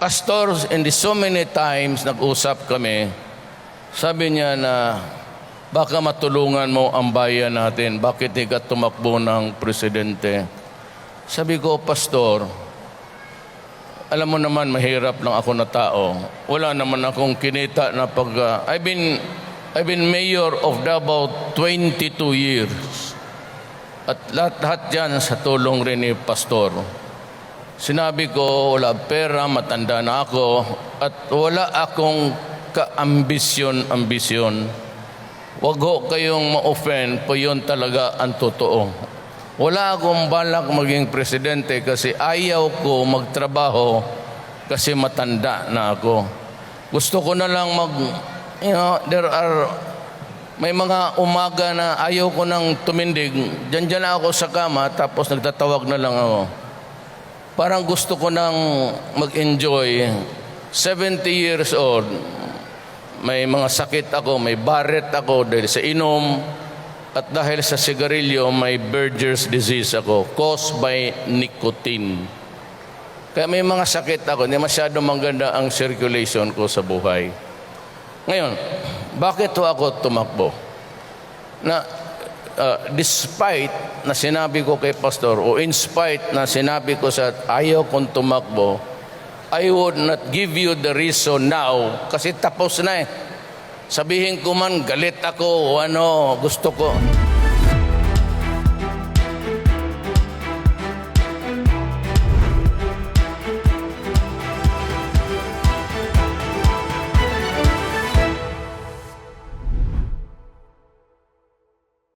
pastors, and so many times nag-usap kami, sabi niya na baka matulungan mo ang bayan natin. Bakit di ka tumakbo ng presidente? Sabi ko, Pastor, alam mo naman, mahirap lang ako na tao. Wala naman akong kinita na pag... uh, I've been, I've been mayor of Davao 22 years. At lahat-lahat yan sa tulong rin ni Pastor. Sinabi ko, wala pera, matanda na ako, at wala akong ka-ambisyon-ambisyon. Huwag ho kayong ma-offend po yun talaga ang totoo. Wala akong balak maging presidente kasi ayaw ko magtrabaho kasi matanda na ako. Gusto ko na lang mag, you know, there are, may mga umaga na ayaw ko nang tumindig. Diyan dyan na ako sa kama tapos nagtatawag na lang ako. Parang gusto ko nang mag-enjoy. 70 years old, may mga sakit ako, may baret ako dahil sa inom, at dahil sa sigarilyo, may Berger's disease ako, caused by nicotine. Kaya may mga sakit ako, hindi masyado maganda ang circulation ko sa buhay. Ngayon, bakit ho ako tumakbo? Na uh, despite na sinabi ko kay pastor o in spite na sinabi ko sa ayaw kong tumakbo, I would not give you the reason now kasi tapos na eh. Sabihin ko man galit ako o ano, gusto ko.